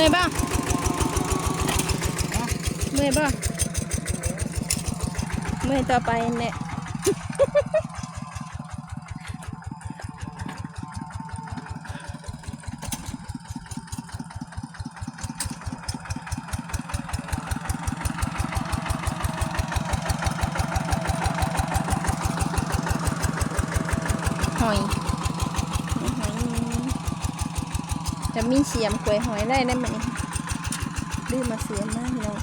มื่อยบ่เมื่อยบ่เมื่อยต่อไปเนี่ยหอยจะ มีเสียมกล้วยหอยได้ได้ไหมดื้อมาเสียมมากเนาะ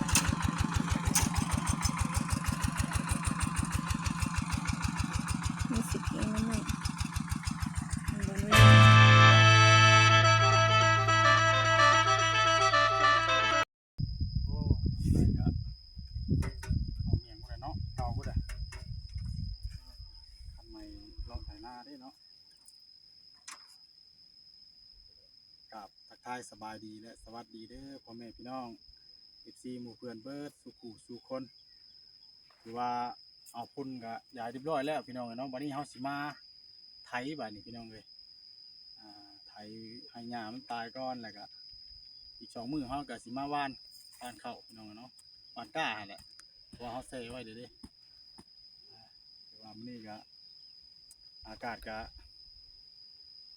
ายสบายดีและสวัสดีเด้อพ่อแม่พี่น้อง FC หมู่เพื่อนเบิร์ดสุขุสู่คนถือว่าเอาพุ่นก็ยายเรียบร้อยแล้วพี่น้องเอ้ยเนาะบัดนี้เฮาสิมาไถบัดนี้พี่น้องเอ้ยอ่าไถให้หญ้ามันตายก่อนแล้วก็อีกสองมื้อเฮาก็สิมาหว่านบ้านเข้าพี่น้องเนาะบ้านกล้าหั่นแหละเพราะว่าเขาเซไว้เดี๋ยวดิอ่าแต่ว่ามื้อนี้ก็อากาศก็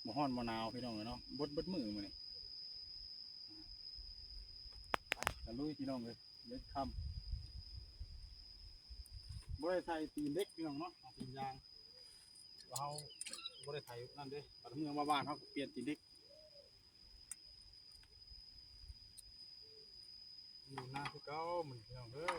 บ่ร้อนบ่หนาวพี่น้องเนาะบดบดมือมื้อนี้ อ่ลุยพี่น้องเลยเล็ดคำบ่ได้ใส่ตีนเล็กพี่น้องเนาะตีนยางเราบ่ได้ใส่นั่นเด้ปัดเมื่อมาบ้านเขาเปลี่ยนตีนเล็กอยู่หน้าคือเก่าเหมือนพี่น้องเลย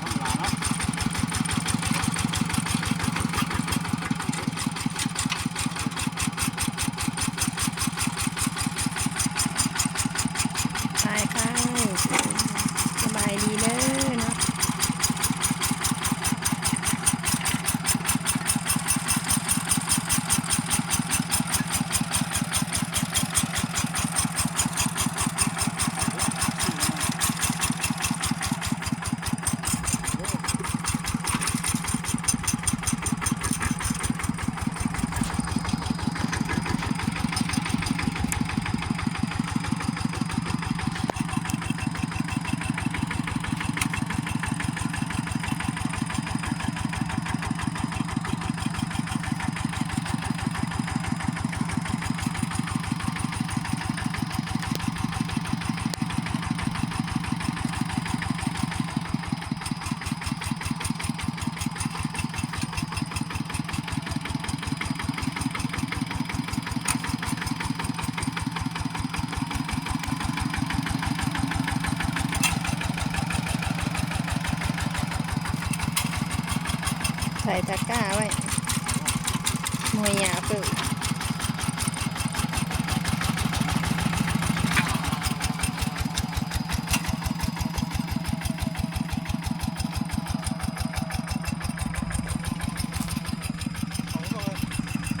ทำหลาเนาะ ตายค่ะสบายดีเลยเนาะ ใส่ ตะกร้าไว้มวยหยาเปิด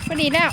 พอดีแล้ว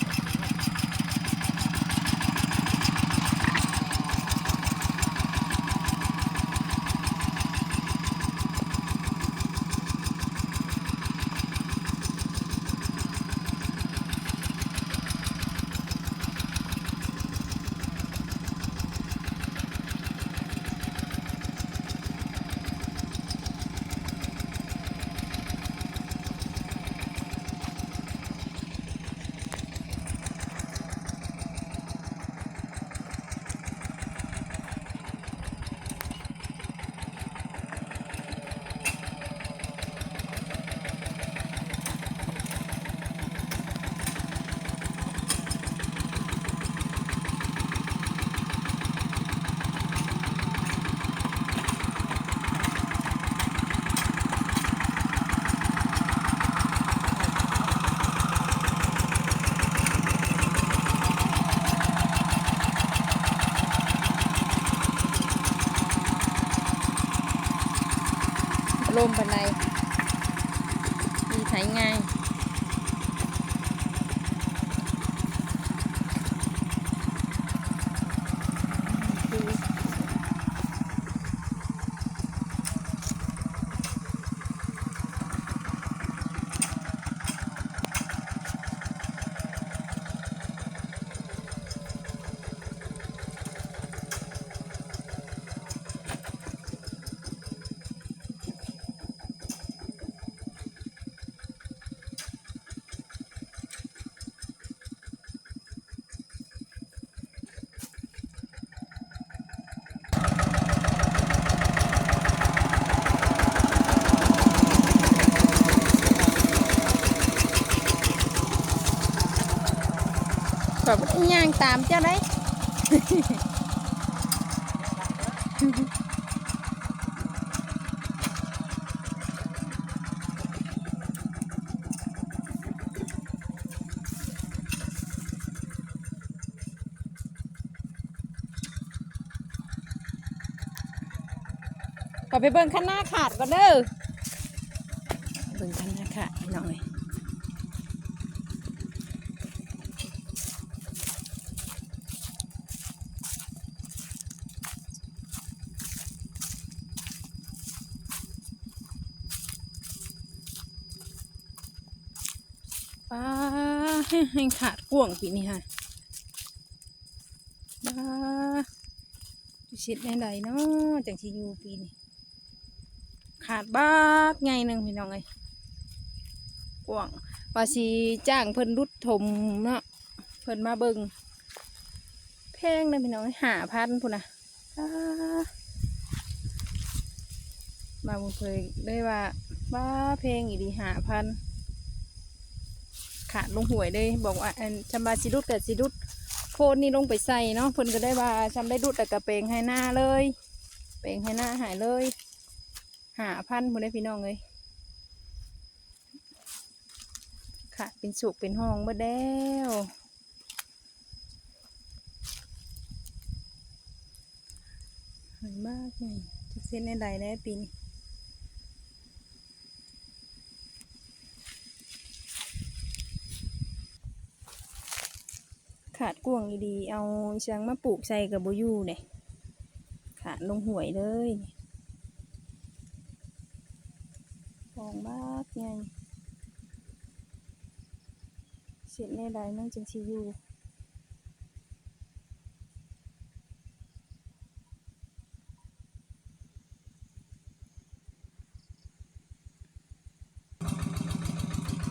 ลมปันไดมีไถง่ายคือ ข่อยบ่ได้ย่างตามเจ้าได้ ก็ไปเบิ่งข้างหน้าขาดก่อนเด้อ เบิ่งข้างหน้าขาดหน่อย ป้า ให้ขาดก่วงปีนี้ค่ะป้าจะชิดในใดเนาะจังสิอยู่ปีนี้ขาดบ้าไงหนึ่งพี่น้องเอ้ยกว้างว่าสิจ้างเพิ่นรุดถมเนาะเพิ่นมาเบิงแพงนะพี่น้องหาพันพุ่นนะมาบุญเคยได้ว่าบ้าเพลงอีดีหาพัน ขาดลงหวยเลยบอกว่าอันจำบาสิรุดกับสิรุดโพนนี่ลงไปใส่เนาะเพิ่นก็ได้ว่าจำได้รุดแต่กระเปงให้หน้าเลยเปงให้หน้าหายเลย หาพันพุ่นได้พี่น้องเลยขาดเป็นสุกเป็นห้องบ่แล้วหายมากเลยจะเส้นในใดแล้วปีนี้ ขาดกวงดีๆเอาเชียงมาปลูกใส่กับโบยูเนี่ยขาดลงหวยเลยฟองมากไงเสร็จในใดนั่งจังชีอยู่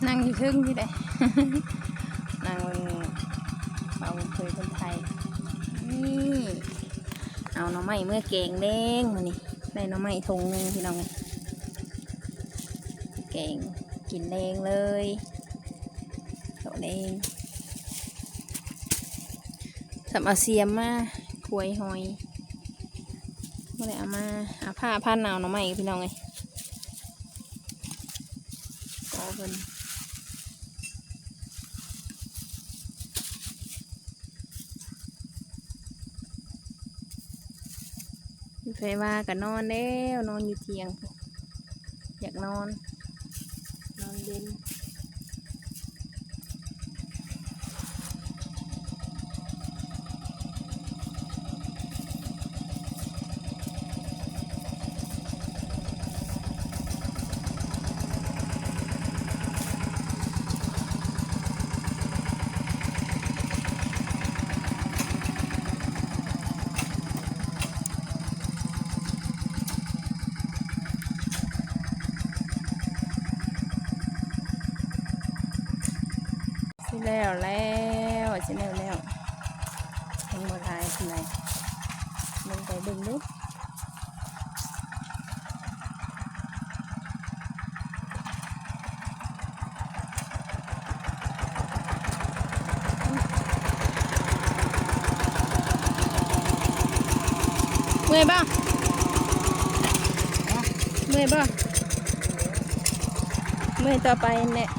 นั่งอยู่ทึ่งที่ใดนั่งบน เอาเคยคนไทย นี่ เอาหน่อไม้เมื่อเก่งเด้งมานี่ได้หน่อไม้ทงหนึ่งพี่น้องเก่งกินแดงเลยโตแดงสำเอาเสียมมาควยหอยเมื่อไรเอามาเอาผ้าพันเอาหน่อไม้พี่น้องเลยก็เป็น ไฟว่าก็นอนแล้วนอนอยู่เตียง อยากนอน นอนเย็นสิแล้วแล้วสิแล้วแล้วเห็นบ่ทายที่ไหนลงไปเบิ่งดู เมื่อยบ้างเมื่อยบ้างเมื่อยต่อไปเนี่ย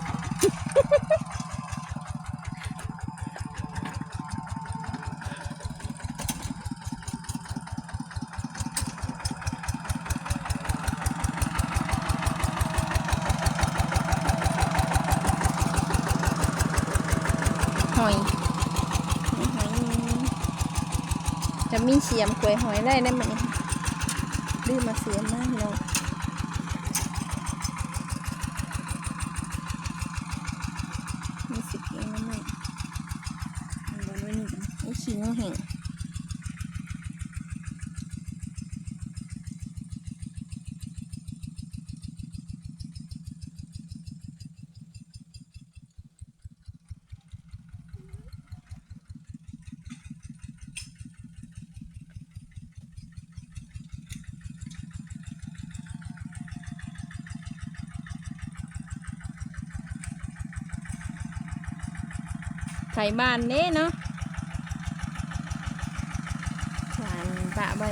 หอยหอยจะมีเสียมกล้ วยหอยได้ได้ไหมดื้อมาเสียมากเนาะมีสิบเองนะแม่มันโดนไว้นี่โอ้ขี้งูแห้ง ไขบ้านเน้เนาะหวานปะใบ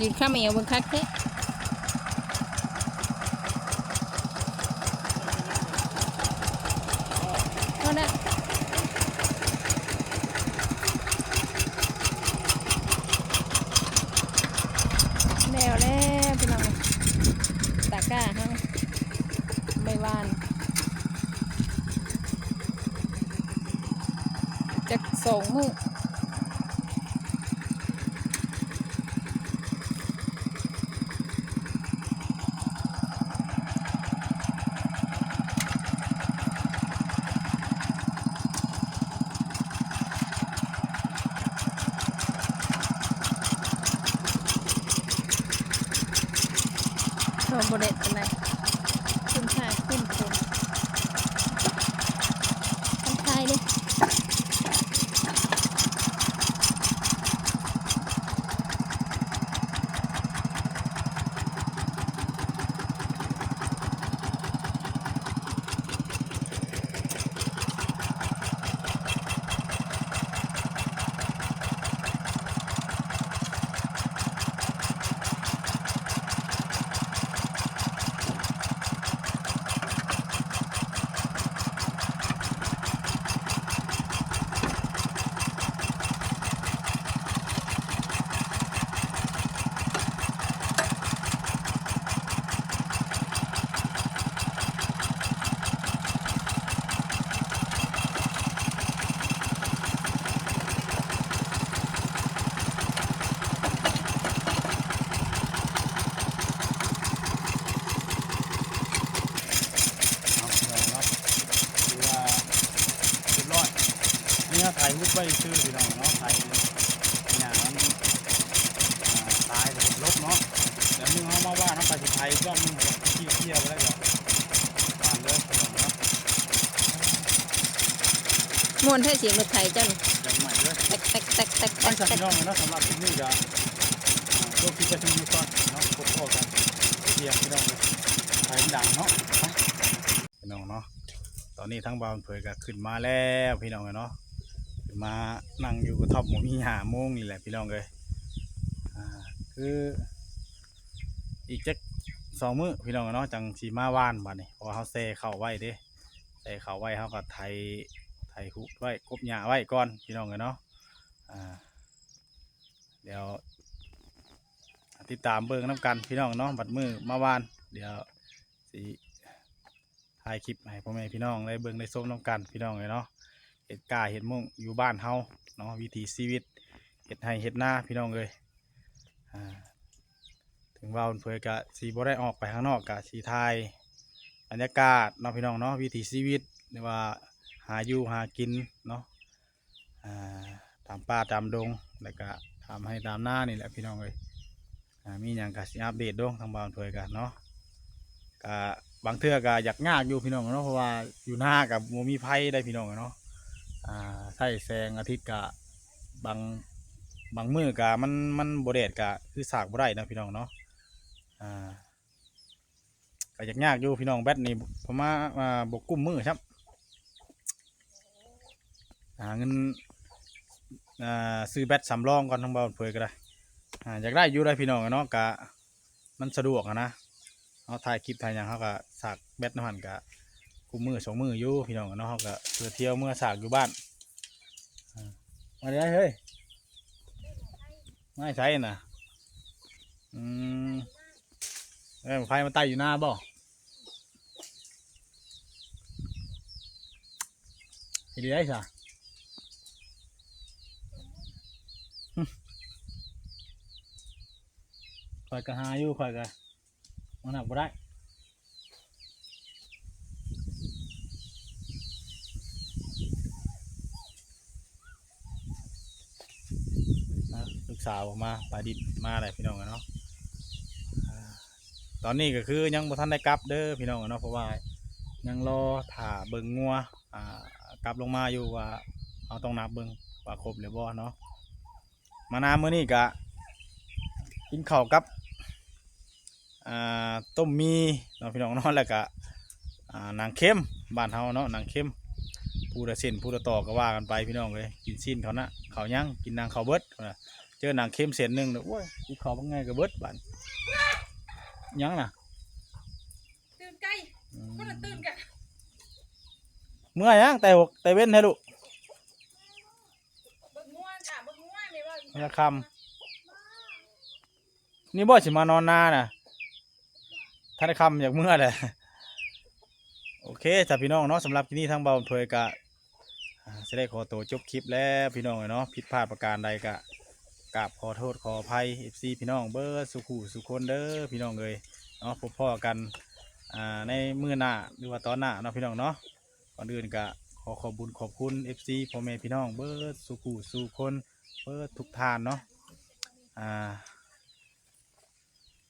ยืนข้ามเอวบนคักเท่ ฮะใบวานจะส่งมือโดนบริเวณอะไรขึ้นชายขึ้นคนทำทายดิเอาพี่น้องเนาะดูว่าเรียบร้อยเนี่ยถ่ายมุดไว้ชื่อพี่น้องเนาะถ่ายอย่างนั้นอ่าตายเลยลบเนาะเดี๋ยวมึงเอามาว่าน้ำปลาสิไทยย่อมมึงแบบเที่ยวเที่ยวไปแล้วก็ผ่านเลยพี่น้องเนาะ มวนให้เสียงรถไถเจ้านี่ยังใหม่เลยแตกแตกแตกแตกแตตั้งกใจแตกพี่น้องเนาะสำหรับที่นี่จะโลกที่จะถึงอยู่ก่อนเนาะพบกันเที่ยงพี่น้องเลยถ่ายดังเนาะพี่น้องเนาะตอนนี้ทั้งบาวเผยก็ขึ้นมาแล้วพี่น้องเนาะขึ้นมานั่งอยู่กับท็อปหมูมีหาโมงนี่แหละพี่น้องเลยอ่าคืออีกจักสองมื้อพี่น้องเนาะจังสีมาว่านบัดนี้เพราะว่าเขาเซเข้าไว้เด้เซเข้าไว้เขาก็ไทย ไทยหุบไว้กบหญ้าไว้ก่อนพี่น้องเนาะเดี๋ยวติดตามเบิ่งน้ำกันพี่น้องเนาะบัดมือมาวาน เดี๋ยวสิถ่ายคลิปให้พ่อแม่พี่น้องได้เบิ่งได้ชมน้ำกันพี่น้องเลยเนาะเห็ดกาเห็ดมุ่งอยู่บ้านเฮาเนาะวิถีชีวิตเห็ดไห้เห็ดหน้าพี่น้องเลยถึงว่าเพื่อกะสีบ่ได้ออกไปข้างนอกกะสีไทยบรรยากาศเนาะพี่น้องเนาะวิถีชีวิตหรือว่า หาอยู่หากินเนาะตามป่าตามดงแล้วก็ทำให้ตามหน้านี่แหละพี่น้องเลยมีอย่างกะสิอัปเดตดงทางบ้านเพื่อกะเนาะกะบางเทือกะอยากยากอยู่พี่น้องเนาะเพราะว่าอยู่หน้ากับโมมีไผได้พี่น้องเนาะอ่าใส่แสงอาทิตย์กะบางบางมือกะมันมันโบเดดกะคือสากบ่ได้นะพี่น้องเนาะอ่าก็ยากยากอยู่พี่น้องแบตนี่ผมมามาบกกุ้มมือครับ หาเงินอ่าซื้อแบตสำรองก่อนทั้งเบานเผยก็ได้อ่าอยากได้อยู่ได้พี่น้องอเนาะกะมันสะดวกนะเอาถ่ายคลิปถ่ายหยังเขาก็สากแบตน้ำมันกะกุ้มมือสองมืออยู่พี่น้องอเนาะเขาก็เพื่อเที่ยวเมื่อสากอยู่บ้านอ่ามาได้เฮ้ยไม่ใช่น่ะอืมเอ้ยไฟมันไต่อยู่หน้าบ่เห็นได้สะ ข่อยก็หาอยู่ข่อยก็มันหนักบ่ได้ลูกสาวออกมาปลาดิบมาอะไรพี่น้องกันเนาะตอนนี้ก็คือยังบ่ทันได้กลับเด้อพี่น้องเนาะเพราะว่ายังรอถ่าเบิงงัวอ่ากลับลงมาอยู่ว่าเอาต้องนับเบิงว่าครบหรือบ่เนาะมานามื้อนี้ก็กินข้าวกับ ต้มมีเนาะพี่น้องเนาะแล้วก็อ่านางเข้มบ้านเฮาเนาะนางเข้มผู้ละเส้นผู้ละต่อก็ว่ากันไปพี่น้องเลยกินสิ้นเขานะเขาวยังกินนางเขาวเบิดพุ่นน่ะเจอนางเข้มเส้นหนึงเด้อโอ้ยกินข้าวบ่ไงก็เบิดบาดยังน่ะตื่นไก่อืมก็น่ะตื่นกันเมื่อยยังแต่หกแต่เว้นให้ลูกเบิ่งง่วนค่ะเบิ่งง่วนนี่ว่ามันจะคำนี่บ่สิมานอนนาน่ะ ท่านคำอยากเมื่อเลยโอเคจ้ะพี่น้องเนาะสำหรับที่นี่ทางเบาเผยกะจะได้ขอตัวจบคลิปแล้วพี่น้องเนาะผิดพลาดประการใดกะกราบขอโทษขออภัย FC พี่น้องเบอร์สุขุสุคนเด้อพี่น้องเลยเนาะพบพ่อกันในมือหน้าหรือว่าตอนหน้าเนาะพี่น้องเนาะก่อนอื่นกะขอขอบุญขอบคุณ FC พ่อแม่พี่น้องเบอร์สุขุสุคนเบอร์ทุกทานเนาะ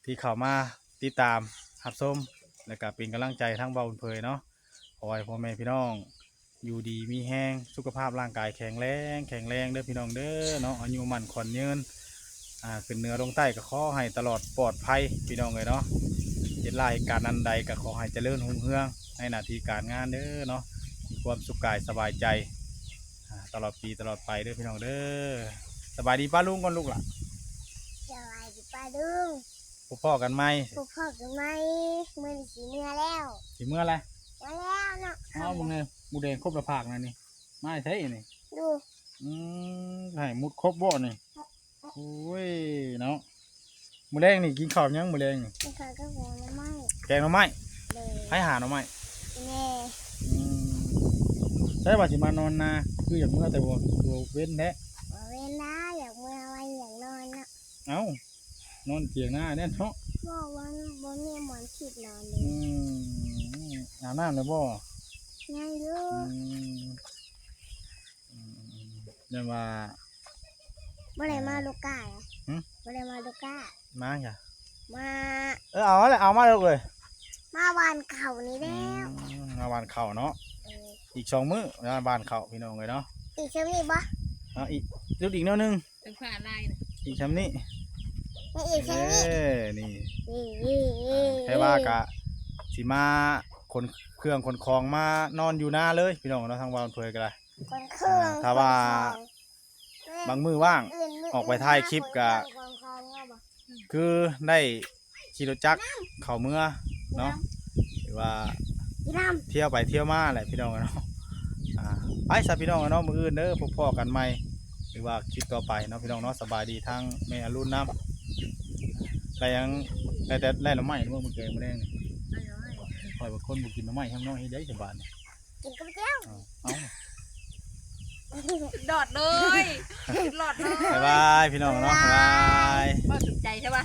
ที่เข้ามาติดตาม หับส้มและก็เป็นกำลังใจทั้งเบาบุญเพยเนาะขอให้พ่อแม่พี่น้อง อยู่ดีมีแห้งสุขภาพร่างกายแข็งแรงแข็งแรงเด้อพี่น้องเด้อเนาะอายุมันขอนยืนอ่าขึ้นเหนือลงใต้ก็ขอให้ตลอดปลอดภัยพี่น้องเลยเนาะเจ็ดลายการนันใดก็ขอให้เจริญหุ่งเฮืองในหน้าที่การงานเด้อเนาะมีความสุขกายสบายใจตลอดปีตลอดไปเด้อพี่น้องเด้อสบายดีป้าลุงก่อนลูกล่ะสวัสดีป้าดุง พบพ่อกันไหมพวกพ่อกันไหมมือนี้สีเนื้อแล้วสิเมื่อไรมาแล้วเนาะเอามึงเนี่ยมูแดงครบละภาคนะนี่ไม่ใช่นี่ดูอืมให้มุดครบบ่นี่โอ้ยเนาะมูแดงนี่กินข้าวยังมูแดงนี่มันเคยก็หัวน้ำไหม้แกงหน่อไม้เลยให้หาหน่อไม้แม่อืมใช่ว่าสิมานอนนาคืออย่างเมื่อแต่ว่าตัวเว้นแท้ว่าเวลาอยากเมื่อไว้อยากนอนเนาะเอ้า นอนเตียงหน้าแน่นเนาะบอกว่าบ่มีหมอนขีดนอนเลอืยมอาบน้ำเลยบ่ยังออืยู่มอืมยันว่าบ่ได้มาลูกก้าเหรอหึบ่ได้มาลูกก้า มาจ้ะมาเออเอาเลยเอามาเลยเลยมาบานเขานี่แล้วอืมมาบ้านเขาเนาะเอออีกสองมื้อมาบ้านเขาพี่น้องเลยเนาะอีกเช่นนี้บ่เอาอีกรุดอีกแนวหนึงถึงผ่าลายน่ะอีกชำนี้ นี่อีกเช่นนี้เอ้นี่นี่นี่นี่แค่ว่ากะสิมาคนเครื่องคนคลองมานอนอยู่หน้าเลยพี่น้องเนาะทางบ้านเผยก็ได้คนเครื่องถ้าว่าคนของบางมือว่างอื่นๆออกไปถ่ายคลิปกะ คนของของเอาบ่คือได้ขี่รถจักรเข้าเมื่อเนาะหรือว่าพี่น้เที่ยวไปเที่ยวมาแหละพี่น้องเนาะอ่าไปซะพี่น้องเนาะมืออื่นเด้อพบพ่อกันใหม่หรือว่าคลิปต่อไปเนาะพี่น้องเนาะสบายดีทางแม่อรุณน้ำ แต่ยังได้แต่ได้หน่อไม้เมื่อมื้อเกมมื้อแรงนี่คอยบางคนบุกินหน้ำไม้ข้างนอกให้ได้สบายเนี่ยำกินกับเจ้าเอาเอาดอดเลยหลอดเลยบ๊ายบายพี่น้องเนาะบ๊ายบายบ่สนใจใช่ปะ